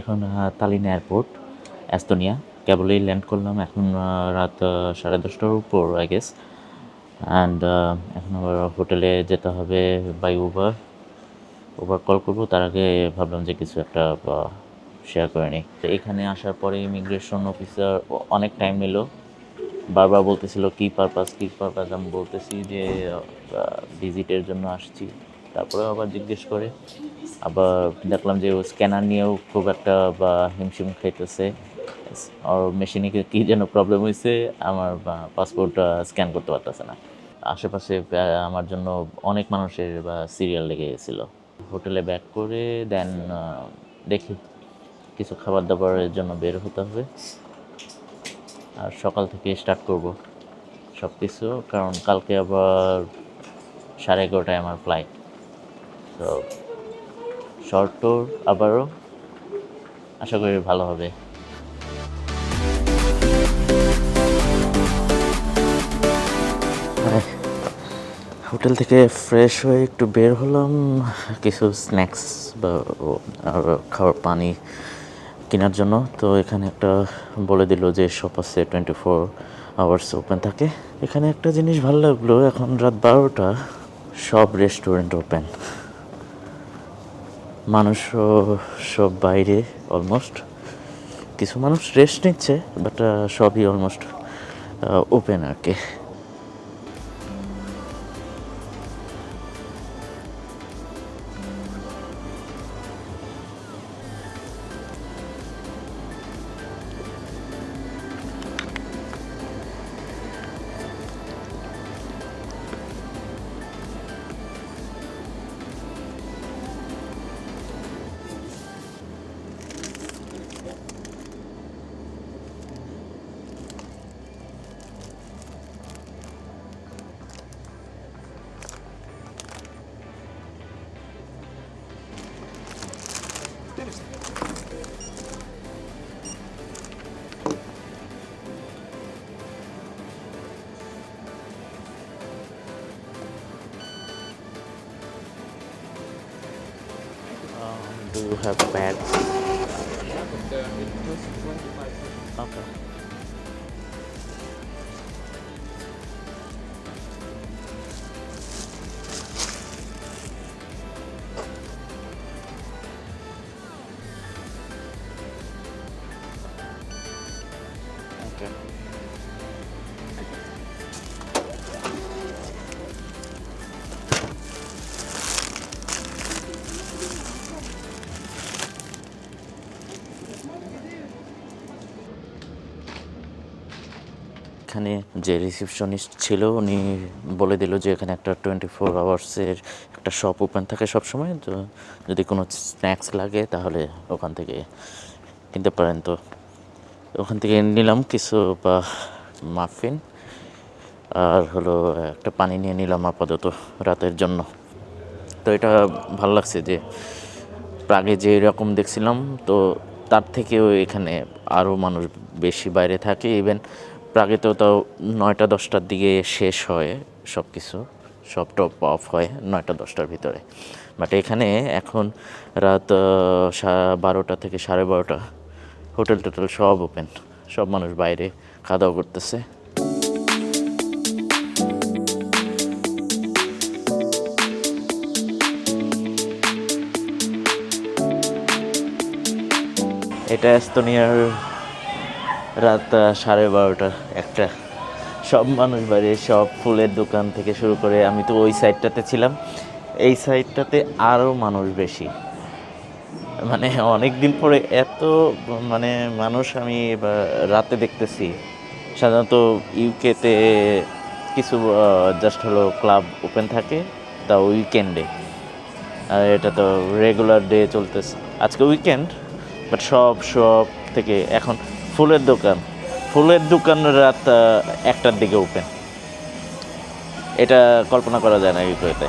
এখন Tallinn airport Estonia কেবলই land করলাম এখন রাত সাড়ে দশটার উপর আই গেস অ্যান্ড এখন আবার হোটেলে যেতে হবে বাই উবার উবার কল করব, তার আগে ভাবলাম যে কিছু একটা শেয়ার করে নিই। তো এখানে আসার পরে ইমিগ্রেশন অফিসার অনেক টাইম নিল। বারবার বলতেছিল, কী পারপাস কী পারপাস আমি বলতেছি যে ভিজিটের জন্য আসছি। তারপরে আবার জিজ্ঞেস করে। আবার দেখলাম যে ও স্ক্যানার নিয়েও খুব একটা বা হিমশিম খাইতেছে। আর মেশিনে কী যেন প্রবলেম হয়েছে আমার পাসপোর্ট স্ক্যান করতে পারতেছে না। আশেপাশে আমার জন্য অনেক মানুষের বা সিরিয়াল লেগে গেছিল। হোটেলে ব্যাক করে দেন দেখি কিছু খাবার দাবারের জন্য বের হতে হবে। আর সকাল থেকে স্টার্ট করব সব কিছু কারণ কালকে আবার সাড়ে এগারোটায় আমার ফ্লাইট তো শর্ট ট্যুর আবারও। আশা করি ভালো হবে। হোটেল থেকে ফ্রেশ হয়ে একটু বের হলাম। কিছু স্ন্যাক্স বা খাওয়ার পানি কেনার জন্য। তো এখানে একটা বলে দিল যে শপ আছে টোয়েন্টি ফোর আওয়ার্স ওপেন থাকে। এখানে একটা জিনিস ভালো লাগল, এখন রাত বারোটা, সব রেস্টুরেন্ট ওপেন মানুষও সব বাইরে অলমোস্ট কিছু মানুষ রেস্ট নিচ্ছে বাট সবই অলমোস্ট ওপেন আর কি। You have? Okay. Okay. এখানে যে রিসিপশনিস্ট ছিল, উনি বলে দিল যে এখানে একটা টোয়েন্টি ফোর আওয়ার্সের একটা শপ ওপেন থাকে সবসময়। তো যদি কোনো স্ন্যাক্স লাগে, তাহলে ওখান থেকে কিনতে পারেন। তো ওখান থেকে নিলাম কিছু, বা মাফিন আর হলো একটা পানি নিয়ে নিলাম আপাতত রাতের জন্য। তো এটা ভালো লাগছে যে প্রাগে যে এরকম দেখছিলাম, তো তার থেকেও এখানে আরও মানুষ বেশি বাইরে থাকে। ইভেন প্রাগে তো তাও নয়টা দশটার দিকে শেষ হয় সব কিছু সব টপ অফ হয় নয়টা দশটার ভিতরে। বাট এখানে এখন রাত বারোটা থেকে সাড়ে বারোটা, হোটেল টোটেল সব ওপেন, সব মানুষ বাইরে খাওয়া দাওয়া করতেছে। এটা এস্তোনিয়ার রাত সাড়ে বারোটা, একটা। সব মানুষ বাইরে সব ফুলের দোকান থেকে শুরু করে আমি তো ওই সাইডটাতে ছিলাম। এই সাইডটাতে আরও মানুষ বেশি। মানে অনেক দিন পরে এত মানে মানুষ আমি রাতে দেখতেছি। সাধারণত ইউকেতে কিছু জাস্ট হলো ক্লাব ওপেন থাকে, তা উইকেন্ডে আর এটা তো রেগুলার ডে চলতেছে। আজকে উইকেন্ড বাট সব সব থেকে এখন ফুলের দোকান। ফুলের দোকান রাত একটার দিকে ওপেন। এটা কল্পনা করা যায় না ইউকেতে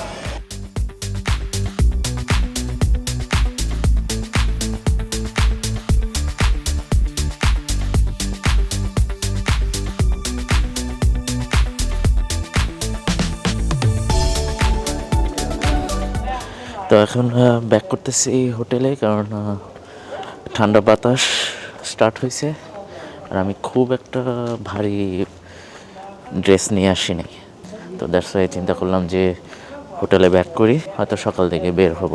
তো এখন ব্যাক করতেছি হোটেলে, কারণ ঠান্ডা বাতাস স্টার্ট হয়েছে আর আমি খুব একটা ভারী ড্রেস নিয়ে আসিনি। তো দ্যাটস চিন্তা করলাম যে হোটেলে ব্যাক করি, হয়তো সকাল থেকে বের হব।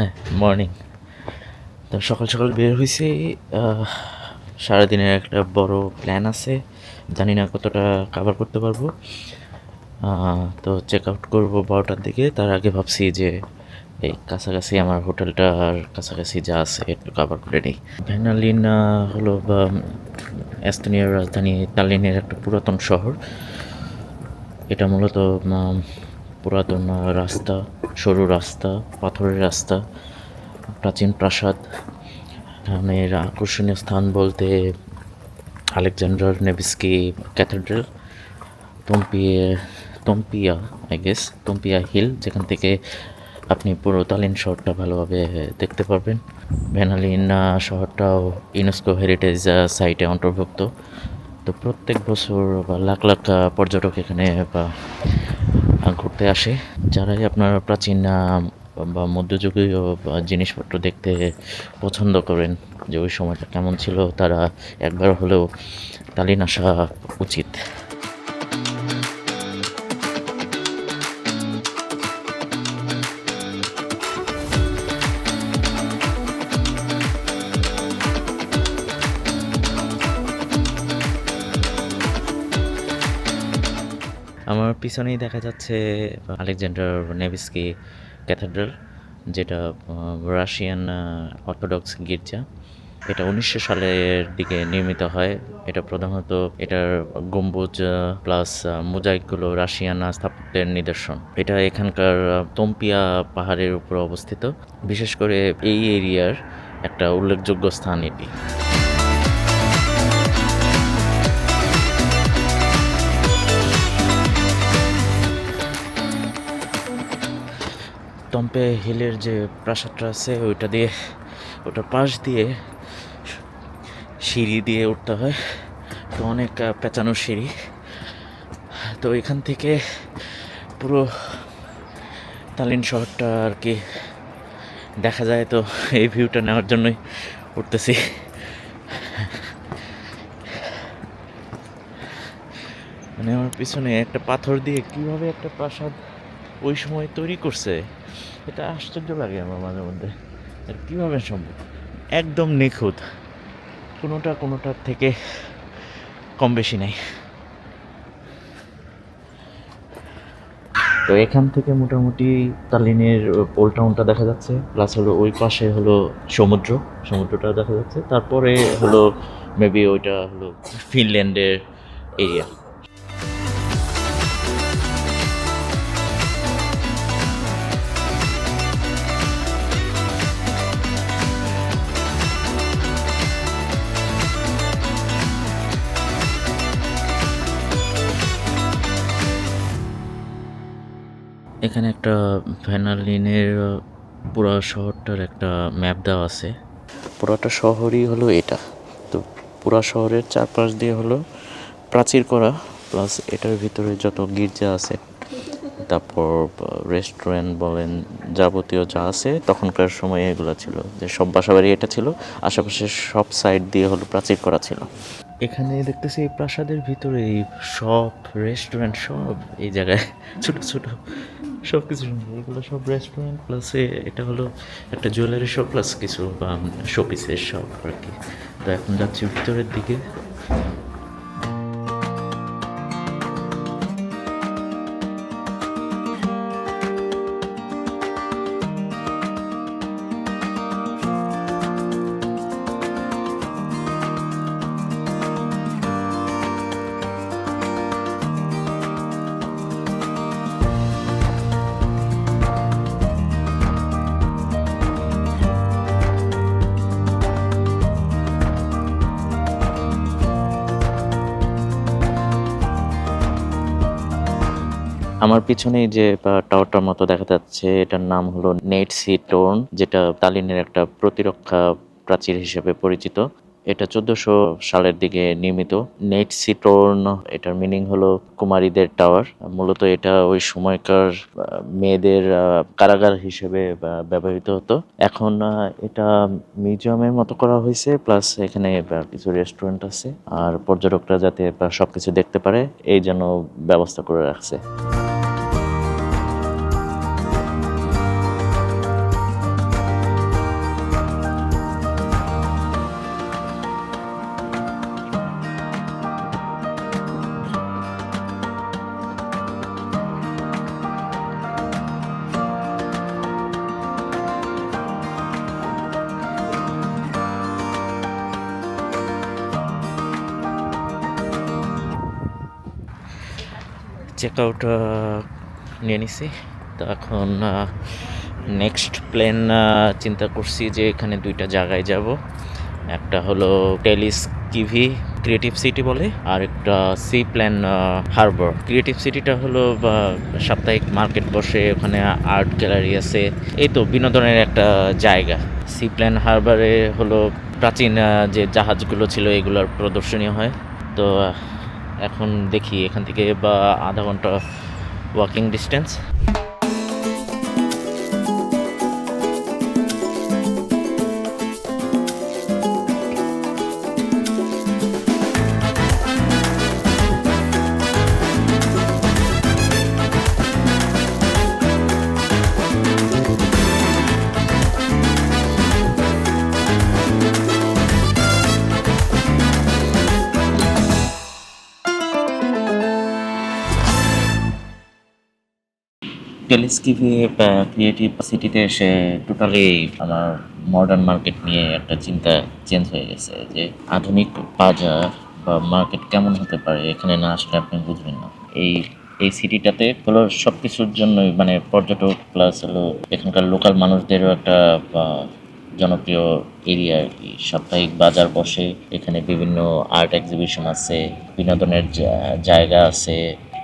হ্যাঁ মর্নিং তো সকাল সকাল বের হয়েছি সারাদিনের একটা বড় প্ল্যান আছে। জানি না কতটা কাভার করতে পারব। তো চেক আউট করব বারোটার দিকে। তার আগে ভাবছি যে এই কাছাকাছি আমার হোটেলটার কাছাকাছি যা আছে একটু কাভার করে নিই। ভ্যানালিন হলো বা এস্তোনিয়ার রাজধানী তালিনের একটা পুরাতন শহর। এটা মূলত পুরাতন রাস্তা, সরু রাস্তা, পাথরের রাস্তা, প্রাচীন প্রাসাদ এখানের আকর্ষণীয় স্থান বলতে Alexander Nevsky cathedral, তম্পিয়ে, তম্পিয়া I guess তম্পিয়া hill, যেখান থেকে আপনি পুরো তালিন শহরটা ভালোভাবে দেখতে পারবেন। ভ্যানালিন শহরটাও ইউনেস্কো হেরিটেজ সাইটে অন্তর্ভুক্ত। তো প্রত্যেক বছর বা লাখ লাখ পর্যটক এখানে বা ঘুরতে আসে। যারাই আপনার প্রাচীন বা মধ্যযুগীয় জিনিসপত্র দেখতে পছন্দ করেন, যে ওই সময়টা কেমন ছিল, তারা একবার হলেও তালিন আসা উচিত। পিছনেই দেখা যাচ্ছে আলেকজান্ডার নেভিস্কি ক্যাথেড্রাল, যেটা রাশিয়ান অর্থোডক্স গির্জা। এটা উনিশশো সালের দিকে নির্মিত হয়। এটা প্রধানত এটার গম্বুজ প্লাস মোজাইকগুলো রাশিয়ান স্থাপত্যের নিদর্শন। এটা এখানকার তম্পিয়া পাহাড়ের উপর অবস্থিত। বিশেষ করে এই এরিয়ার একটা উল্লেখযোগ্য স্থান এটি। টম্পে হিলের যে প্রাসাদটা আছে, ওইটা দিয়ে, ওটার পাশ দিয়ে সিঁড়ি দিয়ে উঠতে হয়। তো অনেক পেঁচানো সিঁড়ি। তো এখান থেকে পুরো তালিন শহরটা আর কি দেখা যায়। তো এই ভিউটা নেওয়ার জন্যই উঠতেছি। মানে আমার পিছনে একটা পাথর দিয়ে কীভাবে একটা প্রাসাদ ওই সময় তৈরি করছে, এটা আশ্চর্য লাগে আমার মাঝে মধ্যে। আর কীভাবে সম্ভব? একদম নিখুঁত। কোনোটা কোনোটার থেকে কম বেশি নাই। তো এখান থেকে মোটামুটি তালিনের পোল টাউনটা দেখা যাচ্ছে প্লাস হলো ওই পাশে হলো সমুদ্র, সমুদ্রটা দেখা যাচ্ছে। তারপরে হলো মেবি ওইটা হলো ফিনল্যান্ডের এরিয়া এখানে একটা ভ্যানালিনের পুরো শহরটার একটা ম্যাপ দেওয়া আছে। পুরোটা শহরই হলো এটা। তো পুরা শহরের চারপাশ দিয়ে হলো প্রাচীর করা প্লাস এটার ভিতরে যত গির্জা আছে তারপর রেস্টুরেন্ট বলেন যাবতীয় যা আছে তখনকার সময়ে এগুলো ছিল। যে সব বাসাবাড়ি এটা ছিল আশেপাশে সব সাইড দিয়ে হলো প্রাচীর করা ছিল। এখানে দেখতেছি এই প্রাসাদের ভিতরে এই সব রেস্টুরেন্ট সব এই জায়গায়। ছোট ছোট। সব কিছু সুন্দর। এগুলো সব রেস্টুরেন্ট প্লাস এটা হলো একটা জুয়েলারি শপ প্লাস কিছু বা শোপিসের শপ আর কি তো এখন যাচ্ছি ভিতরের দিকে আমার পিছনে যে টাওয়ারটার মতো দেখা যাচ্ছে, এটার নাম হলো নেট সি টোর্ন যেটা তালিনের একটা প্রতিরক্ষা প্রাচীর হিসেবে পরিচিত। এটা চোদ্দশো সালের দিকে নির্মিত। নেট সি টোর্ন এটার মিনিং হলো কুমারীদের টাওয়ার মূলত এটা ওই সময়কার মেয়েদের কারাগার হিসেবে ব্যবহৃত হতো। এখন এটা মিউজিয়ামের মতো করা হয়েছে প্লাস এখানে কিছু রেস্টুরেন্ট আছে। আর পর্যটকরা যাতে সবকিছু দেখতে পারে, এই জন্য ব্যবস্থা করে রাখছে। চেক আউট নিয়ে নিছি। তো এখন নেক্সট প্ল্যান চিন্তা করছি যে এখানে দুইটা জায়গায় যাব। একটা হলো টেলিস কিভি ক্রিয়েটিভ সিটি বলে, আর একটা সি প্ল্যান হারবার ক্রিয়েটিভ সিটিটা হলো সাপ্তাহিক মার্কেট বসে, ওখানে আর্ট গ্যালারি আছে। এই তো বিনোদনের একটা জায়গা। সি প্ল্যান হারবারে হলো প্রাচীন যে জাহাজগুলো ছিল, এগুলোর প্রদর্শনী হয়। তো এখন দেখি এখান থেকে বা আধা ঘণ্টা ওয়াকিং ডিস্টেন্স টেলিস্কিভি ক্রিয়েটিভ সিটিতে এসে টোটালি আমার মডার্ন মার্কেট নিয়ে একটা চিন্তা চেঞ্জ হয়ে গেছে যে আধুনিক বাজার বা মার্কেট কেমন হতে পারে, এখানে না আসলে আপনি বুঝবেন না। এই এই সিটিটাতে হলো সব কিছুর জন্যই মানে পর্যটক প্লাস হলো এখানকার লোকাল মানুষদেরও একটা জনপ্রিয় এরিয়া আর কি। সাপ্তাহিক বাজার বসে, এখানে বিভিন্ন আর্ট এক্সিবিশন আছে, বিনোদনের জায়গা আছে,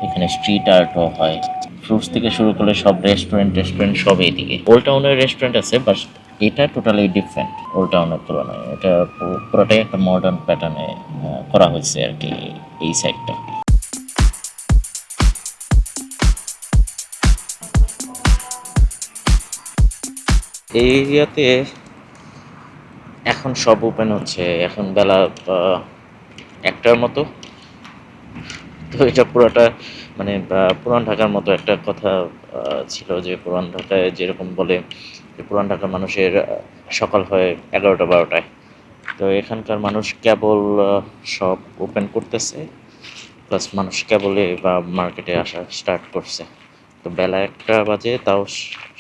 এখানে স্ট্রিট আর্টও হয়। ফ্রুটস থেকে শুরু করে সব রেস্টুরেন্ট রেস্টুরেন্ট সব এদিকে। ওল্ড টাউনের রেস্টুরেন্ট আছে বাট এটা টোটালি ডিফারেন্ট ওল্ড টাউনের তুলনায়। এটা পুরোটাই একটা মডার্ন প্যাটার্নে করা হয়েছে আর কি এই সাইডটা এই এরিয়াতে এখন সব ওপেন হচ্ছে। এখন বেলা একটার মতো। তো এটা পুরোটা মানে পুরান ঢাকার মতো একটা কথা ছিল যে পুরান ঢাকায় যেরকম বলে যে পুরান ঢাকার মানুষের সকাল হয় এগারোটা, বারোটায়। তো এখানকার মানুষ কেবল সব ওপেন করতেছে প্লাস মানুষ কেবলে বা মার্কেটে আসা স্টার্ট করছে। তো বেলা একটা বাজে, তাও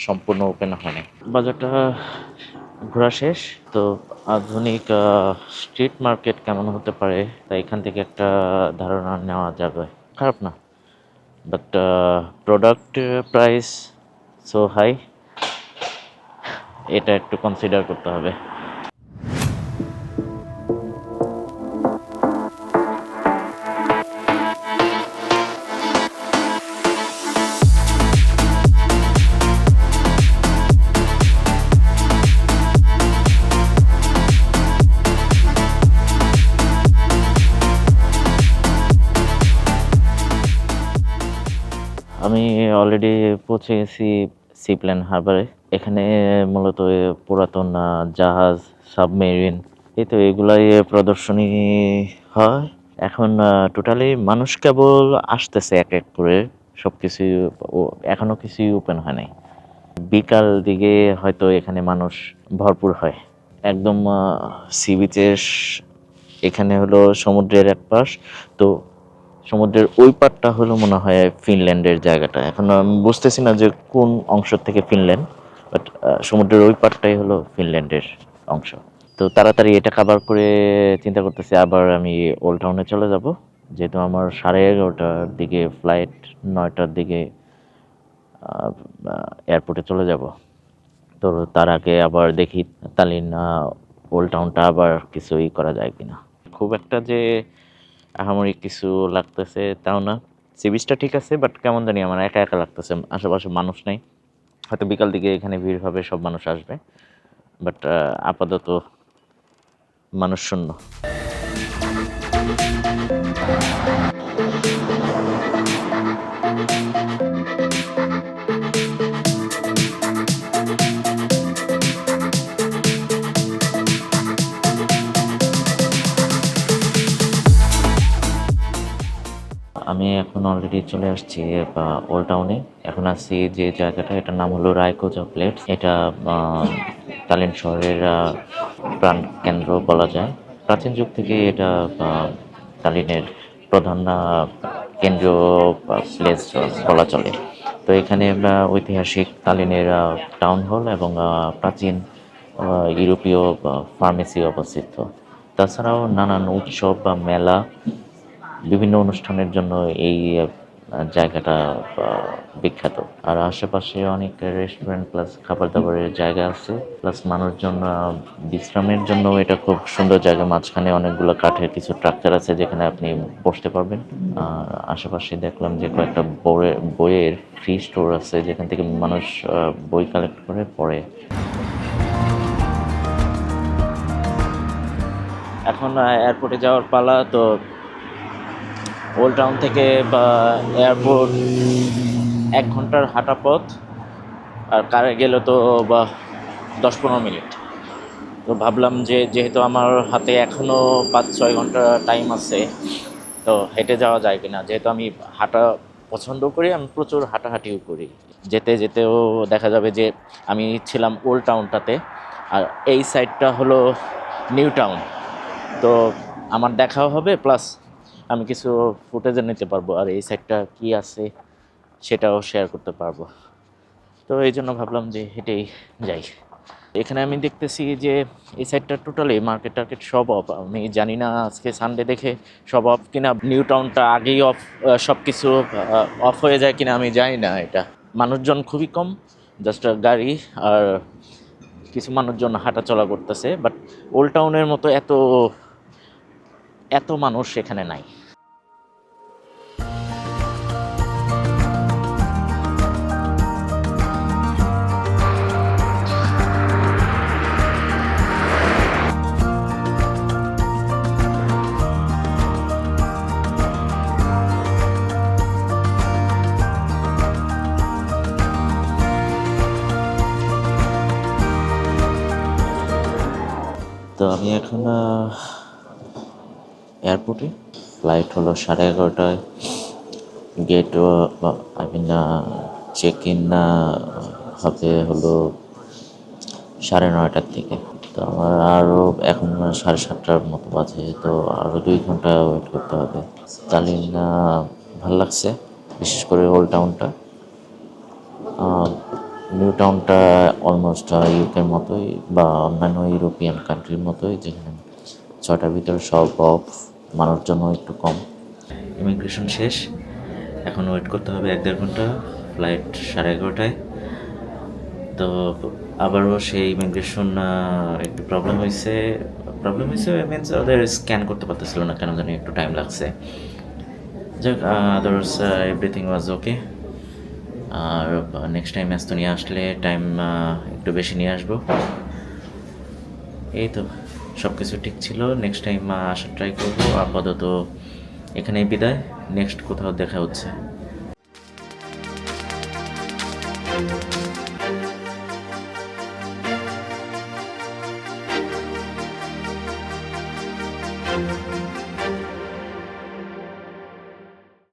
সম্পূর্ণ ওপেন হয় না বাজারটা ঘোরা শেষ, তো আধুনিক স্ট্রিট মার্কেট কেমন হতে পারে, তা এখান থেকে একটা ধারণা নেওয়া যাবে। খারাপ না। But product price so high এটা একটু কনসিডার করতে হবে। অলরেডি পৌঁছে গেছি সি প্ল্যান হারবারে এখানে মূলত পুরাতন জাহাজ সাবমেরিন এই তো এগুলাই প্রদর্শনী হয়। এখন টোটালি মানুষ কেবল আসতেছে এক এক করে সব কিছু এখনও কিছুই ওপেন হয় নাই। বিকাল দিকে হয়তো এখানে মানুষ ভরপুর হয়। একদম সি বিচের এখানে হলো সমুদ্রের এক পাশ তো সমুদ্রের ওই পারটা হলো মনে হয় ফিনল্যান্ডের জায়গাটা। এখন আমি বুঝতেছি না যে কোন অংশ থেকে ফিনল্যান্ড বাট সমুদ্রের ওই পারটাই হলো ফিনল্যান্ডের অংশ। তো তাড়াতাড়ি এটা কাভার করে চিন্তা করতেছি, আবার আমি ওল্ড টাউনে চলে যাব। যেহেতু আমার সাড়ে এগারোটার দিকে ফ্লাইট নয়টার দিকে এয়ারপোর্টে চলে যাব। তো তার আগে আবার দেখি তালিন ওল্ড টাউনটা আবার কিছুই করা যায় কিনা। খুব একটা যে আহামরি কিছু লাগতেছে, তাও না। সি বিচটা ঠিক আছে বাট কেমন জানি আমার একা একা লাগতেছে, আশেপাশে মানুষ নেই। হয়তো বিকাল দিকে এখানে ভিড় হবে, সব মানুষ আসবে। বাট আপাতত মানুষ শূন্য। আমি এখন অলরেডি চলে আসছি ওল্ড টাউনে এখন আসছি যে জায়গাটা, এটার নাম হলো রায়কো চকলেট এটা তালিন শহরের প্রাণ কেন্দ্র বলা যায়। প্রাচীন যুগ থেকে এটা তালিনের প্রধান কেন্দ্রীয় প্লেস বলা চলে। তো এখানে ঐতিহাসিক তালিনের টাউন হল এবং প্রাচীন ইউরোপীয় ফার্মেসি অবস্থিত। তাছাড়াও নানান উৎসব বা মেলা বিভিন্ন অনুষ্ঠানের জন্য এই জায়গাটা বিখ্যাত। আর আশেপাশে অনেক রেস্টুরেন্ট প্লাস খাবার দাবারের জায়গা আছে প্লাস মানুষজন বিশ্রামের জন্য এটা খুব সুন্দর জায়গা। মাঝখানে অনেকগুলো কাঠের কিছু ট্রাকচার আছে যেখানে আপনি বসতে পারবেন। আর আশেপাশে দেখলাম যে কয়েকটা বইয়ের ফ্রি স্টোর আছে, যেখান থেকে মানুষ বই কালেক্ট করে পড়ে। এখন এয়ারপোর্টে যাওয়ার পালা, তো ওল্ড টাউন থেকে, বা এয়ারপোর্ট এক ঘণ্টার হাঁটা পথ, আর কারে গেলে তো, বা দশ পনেরো মিনিট। তো ভাবলাম যে, যেহেতু আমার হাতে এখনও পাঁচ ছয় ঘণ্টা টাইম আছে, তো হেঁটে যাওয়া যায় কিনা। যেহেতু আমি হাঁটা পছন্দ করি, আমি প্রচুর হাঁটাহাঁটিও করি। যেতে যেতেও দেখা যাবে যে, আমি ছিলাম ওল্ড টাউনটাতে আর এই সাইডটা হলো নিউ টাউন তো আমার দেখাও হবে প্লাস আমি কিছু ফুটেজে নিতে পারব, আর এই সাইডটা কি আছে সেটাও শেয়ার করতে পারব। তো এই জন্য ভাবলাম যে হেঁটেই যাই। এখানে আমি দেখতেছি যে এই সাইডটা টোটালি মার্কেট টার্কেট সব অফ আমি জানি না আজকে সানডে দেখে সব অফ কিনা নিউ টাউনটা আগেই অফ সব কিছু অফ হয়ে যায় কিনা আমি জানি না এটা। মানুষজন খুবই কম জাস্ট গাড়ি আর কিছু মানুষজন হাঁটা চলা করতেছে বাট ওল্ড টাউনের মতো এত এত মানুষ এখানে নাই। তো আমি এখন এয়ারপোর্টে। ফ্লাইট হলো সাড়ে এগারোটায়। Gate I mean check in হবে হলো সাড়ে নয়টার থেকে। তো আমার আরও এখন সাড়ে সাতটার মতো বাজে, তো আরও দুই ঘণ্টা ওয়েট করতে হবে। তালিন ভালো লাগছে, বিশেষ করে ওল্ড টাউনটা নিউ টাউনটা অলমোস্ট ইউকের মতোই, বা অন্যান্য ইউরোপিয়ান কান্ট্রির মতোই, যেখানে ছটার ভিতরে সব অফ মানুষজন একটু কম। ইমিগ্রেশন শেষ। এখন ওয়েট করতে হবে এক দেড় ঘণ্টা। ফ্লাইট সাড়ে এগারোটায়। তো আবারও সেই ইমিগ্রেশন একটু প্রবলেম হয়েছে প্রবলেম হয়েছে মিনস ওদের স্ক্যান করতে পারতেছিল না কেন জানি একটু টাইম লাগছে। যাক আদার্স এভরিথিং ওয়াজ ওকে আর নেক্সট টাইম নিয়ে আসলে টাইম একটু বেশি নিয়ে আসব। এই তো। সব কিছু ঠিক ছিল। নেক্সট টাইম আসার ট্রাই করব। আপাতত এখানেই বিদায়। নেক্সট কোথাও দেখা হচ্ছে।